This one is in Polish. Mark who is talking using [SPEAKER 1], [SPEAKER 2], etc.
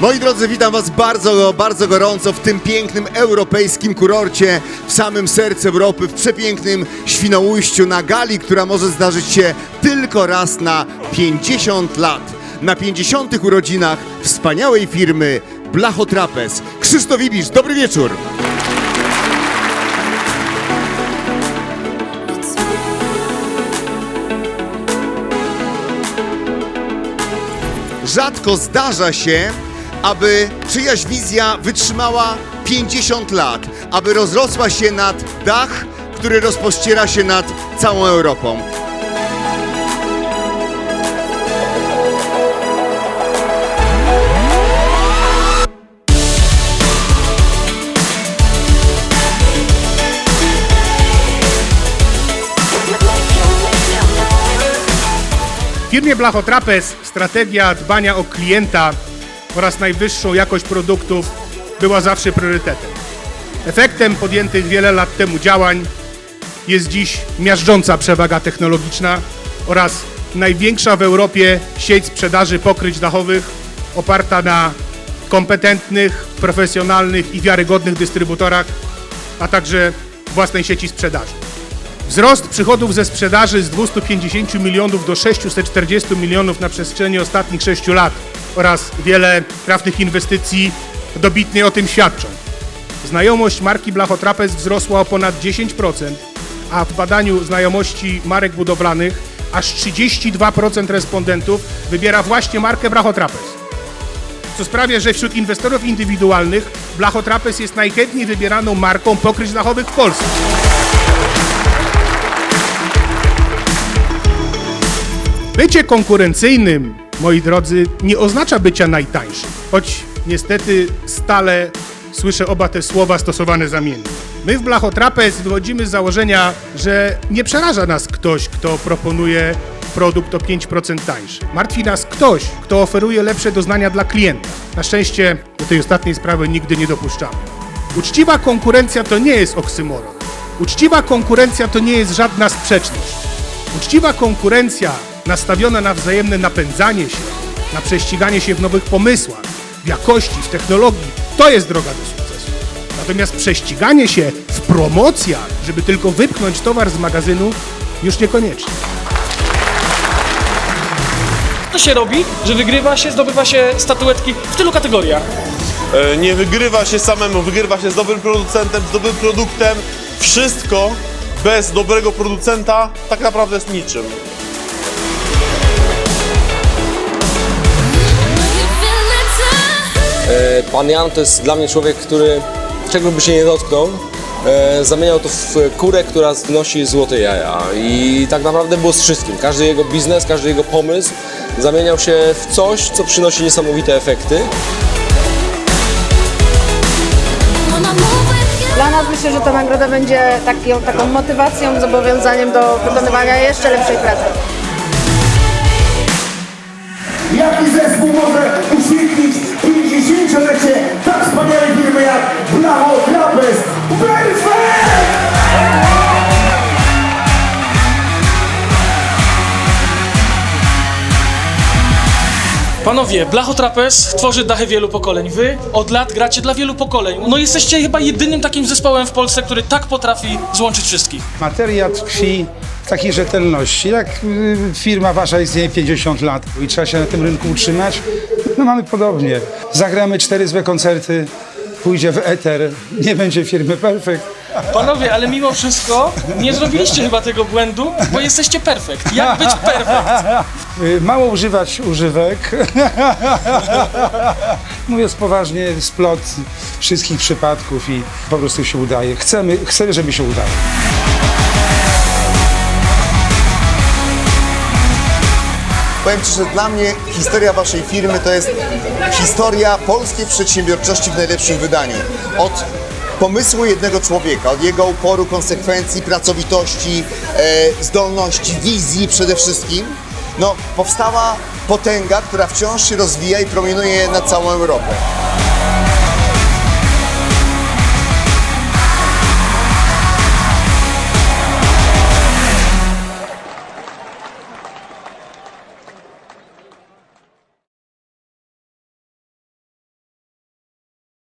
[SPEAKER 1] Moi drodzy, witam Was bardzo, bardzo gorąco w tym pięknym europejskim kurorcie w samym sercu Europy, w przepięknym Świnoujściu na gali, która może zdarzyć się tylko raz na 50 lat. Na 50. urodzinach wspaniałej firmy Blachotrapez. Krzysztof Ibisz, dobry wieczór. Rzadko zdarza się, aby czyjaś wizja wytrzymała 50 lat, aby rozrosła się nad dach, który rozpościera się nad całą Europą.
[SPEAKER 2] W firmie Blachotrapez strategia dbania o klienta oraz najwyższą jakość produktów była zawsze priorytetem. Efektem podjętych wiele lat temu działań jest dziś miażdżąca przewaga technologiczna oraz największa w Europie sieć sprzedaży pokryć dachowych oparta na kompetentnych, profesjonalnych i wiarygodnych dystrybutorach, a także własnej sieci sprzedaży. Wzrost przychodów ze sprzedaży z 250 milionów do 640 milionów na przestrzeni ostatnich 6 lat oraz wiele trafnych inwestycji dobitnie o tym świadczą. Znajomość marki Blachotrapez wzrosła o ponad 10%, a w badaniu znajomości marek budowlanych aż 32% respondentów wybiera właśnie markę Blachotrapez. Co sprawia, że wśród inwestorów indywidualnych Blachotrapez jest najchętniej wybieraną marką pokryć dachowych w Polsce. Bycie konkurencyjnym, moi drodzy, nie oznacza bycia najtańszym, choć niestety stale słyszę oba te słowa stosowane zamiennie. My w Blachotrapez wychodzimy z założenia, że nie przeraża nas ktoś, kto proponuje produkt o 5% tańszy. Martwi nas ktoś, kto oferuje lepsze doznania dla klienta. Na szczęście do tej ostatniej sprawy nigdy nie dopuszczamy. Uczciwa konkurencja to nie jest oksymoron. Uczciwa konkurencja to nie jest żadna sprzeczność. Uczciwa konkurencja nastawiona na wzajemne napędzanie się, na prześciganie się w nowych pomysłach, w jakości, w technologii, to jest droga do sukcesu. Natomiast prześciganie się w promocjach, żeby tylko wypchnąć towar z magazynu, już niekoniecznie.
[SPEAKER 3] To się robi, że wygrywa się, zdobywa się statuetki w tylu kategoriach.
[SPEAKER 4] E, Nie wygrywa się samemu, wygrywa się z dobrym producentem, z dobrym produktem. Wszystko bez dobrego producenta tak naprawdę jest niczym.
[SPEAKER 5] Pan Jan to jest dla mnie człowiek, który czego by się nie dotknął, e, zamieniał to w kurę, która znosi złote jaja. I tak naprawdę było z wszystkim. Każdy jego biznes, każdy jego pomysł zamieniał się w coś, co przynosi niesamowite efekty.
[SPEAKER 6] Dla nas myślę, że ta nagroda będzie taką, taką motywacją, zobowiązaniem do wykonywania jeszcze lepszej pracy.
[SPEAKER 7] Jaki zespół może
[SPEAKER 3] Panowie, Blachotrapez tworzy dachy wielu pokoleń. Wy od lat gracie dla wielu pokoleń. No jesteście chyba jedynym takim zespołem w Polsce, który tak potrafi złączyć wszystkich.
[SPEAKER 8] Materia tkwi w takiej rzetelności. Jak y, firma wasza istnieje 50 lat i trzeba się na tym rynku utrzymać, no mamy podobnie. Zagramy cztery złe koncerty, pójdzie w eter, nie będzie firmy perfekt.
[SPEAKER 3] Panowie, ale mimo wszystko nie zrobiliście chyba tego błędu, bo jesteście perfekt. Jak być perfekt?
[SPEAKER 8] Y, Mało używać używek. Mówiąc poważnie, splot wszystkich przypadków i po prostu się udaje. Chcemy, chcemy żeby się udało.
[SPEAKER 1] Powiem Ci, że dla mnie historia Waszej firmy to jest historia polskiej przedsiębiorczości w najlepszym wydaniu. Od pomysłu jednego człowieka, od jego uporu, konsekwencji, pracowitości, e, zdolności, wizji przede wszystkim, no, powstała potęga, która wciąż się rozwija i promieniuje na całą Europę.